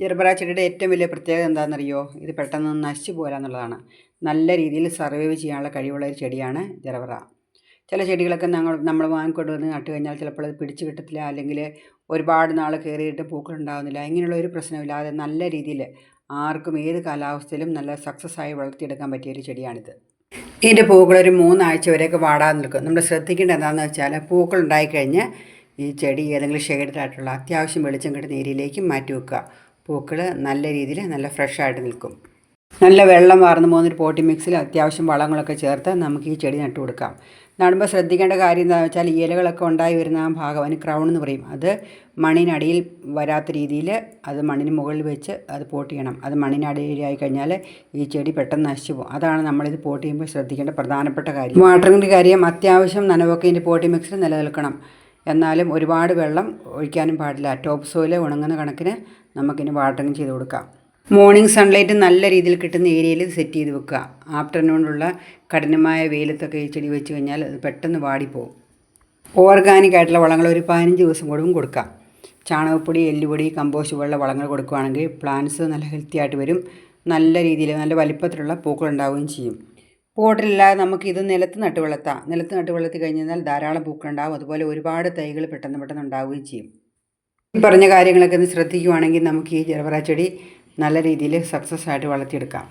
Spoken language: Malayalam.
ജെർബറ ഏറ്റവും വലിയ പ്രത്യേകത എന്താണെന്നറിയോ? ഇത് പെട്ടെന്ന് നശിച്ചു പോരാ എന്നുള്ളതാണ്. നല്ല രീതിയിൽ സർവൈവ് ചെയ്യാനുള്ള കഴിവുള്ള ഒരു ചെടിയാണ് ജെർബറ ചില ചെടികളൊക്കെ ഞങ്ങൾ നമ്മൾ വാങ്ങിക്കൊണ്ട് വന്ന് നട്ട് കഴിഞ്ഞാൽ ചിലപ്പോൾ അത് പിടിച്ചു കിട്ടത്തില്ല അല്ലെങ്കിൽ ഒരുപാട് നാൾ കയറിയിട്ട് പൂക്കൾ ഉണ്ടാകുന്നില്ല ഇങ്ങനെയുള്ള ഒരു പ്രശ്നമില്ലാതെ നല്ല രീതിയിൽ ആർക്കും ഏത് കാലാവസ്ഥയിലും നല്ല സക്സസ് ആയി വളർത്തിയെടുക്കാൻ പറ്റിയ ഒരു ചെടിയാണിത്. ഇതിന്റെ പൂക്കൾ ഒരു മൂന്നാഴ്ച വരെയൊക്കെ വാടാൻ നിൽക്കും. നമ്മൾ ശ്രദ്ധിക്കേണ്ടത് എന്താണെന്ന് വെച്ചാൽ പൂക്കൾ ഉണ്ടായിക്കഴിഞ്ഞ് ഈ ചെടി ഏതെങ്കിലും ഷെയ്ഡായിട്ടുള്ള അത്യാവശ്യം വെളിച്ചം കിട്ടുന്ന ഏരിയയിലേക്ക് മാറ്റി വെക്കുക. പൂക്കൾ നല്ല രീതിയിൽ നല്ല ഫ്രഷായിട്ട് നിൽക്കും. നല്ല വെള്ളം വാർന്നു പോകുന്നൊരു പോട്ടി മിക്സിൽ അത്യാവശ്യം വളങ്ങളൊക്കെ ചേർത്ത് നമുക്ക് ഈ ചെടി നട്ടു കൊടുക്കാം. നടുമ്പോൾ ശ്രദ്ധിക്കേണ്ട കാര്യം എന്താണെന്ന് വെച്ചാൽ ഇലകളൊക്കെ ഉണ്ടായി വരുന്ന ആ ഭാഗം അതിന് ക്രൗൺ എന്ന് പറയും. അത് മണ്ണിനടിയിൽ വരാത്ത രീതിയിൽ അത് മണ്ണിന് മുകളിൽ വെച്ച് അത് പോട്ട് ചെയ്യണം. അത് മണ്ണിനടിയിലായി കഴിഞ്ഞാൽ ഈ ചെടി പെട്ടെന്ന് നശിച്ചു പോകും. അതാണ് നമ്മളിത് പോട്ട് ചെയ്യുമ്പോൾ ശ്രദ്ധിക്കേണ്ട പ്രധാനപ്പെട്ട കാര്യം. വാട്ടറിന്റെ കാര്യം അത്യാവശ്യം നനവൊക്കെ ഇതിന്റെ പോട്ടി മിക്സിൽ നിലനിൽക്കണം. എന്നാലും ഒരുപാട് വെള്ളം ഒഴിക്കാനും പാടില്ല. ടോപ്പ് സോയിൽ ഉണങ്ങുന്ന കണക്കിന് നമുക്കിനി വാട്ടറിങ് ചെയ്ത് കൊടുക്കാം. മോർണിംഗ് സൺലൈറ്റ് നല്ല രീതിയിൽ കിട്ടുന്ന ഏരിയയിൽ സെറ്റ് ചെയ്ത് വെക്കുക. ആഫ്റ്റർനൂണിലുള്ള കഠിനമായ വെയിലത്തൊക്കെ ഈ ചെടി വെച്ച് കഴിഞ്ഞാൽ അത് പെട്ടെന്ന് വാടിപ്പോവും. ഓർഗാനിക് ആയിട്ടുള്ള വളങ്ങൾ ഒരു പതിനഞ്ച് ദിവസം കൂടും കൊടുക്കാം. ചാണകപ്പൊടി എല്ലുപൊടി കമ്പോസ്റ്റ് പോലുള്ള വളങ്ങൾ കൊടുക്കുകയാണെങ്കിൽ പ്ലാന്റ്സ് നല്ല ഹെൽത്തി ആയിട്ട് വരും. നല്ല രീതിയിൽ നല്ല വലിപ്പത്തിലുള്ള പൂക്കൾ ഉണ്ടാവുകയും ചെയ്യും. പോട്ടിലില്ലാതെ നമുക്ക് ഇത് നിലത്ത് നട്ട് വളർത്താം നിലത്ത് നട്ട് വളർത്തി കഴിഞ്ഞാൽ ധാരാളം പൂക്കളുണ്ടാവും. അതുപോലെ ഒരുപാട് തൈകൾ പെട്ടെന്ന് പെട്ടെന്ന് ഉണ്ടാവുകയും ചെയ്യും. ഈ പറഞ്ഞ കാര്യങ്ങളൊക്കെ ഒന്ന് ശ്രദ്ധിക്കുവാണെങ്കിൽ നമുക്ക് ഈ ജലവറ ചെടി നല്ല രീതിയിൽ സക്സസ് ആയിട്ട് വളർത്തിയെടുക്കാം.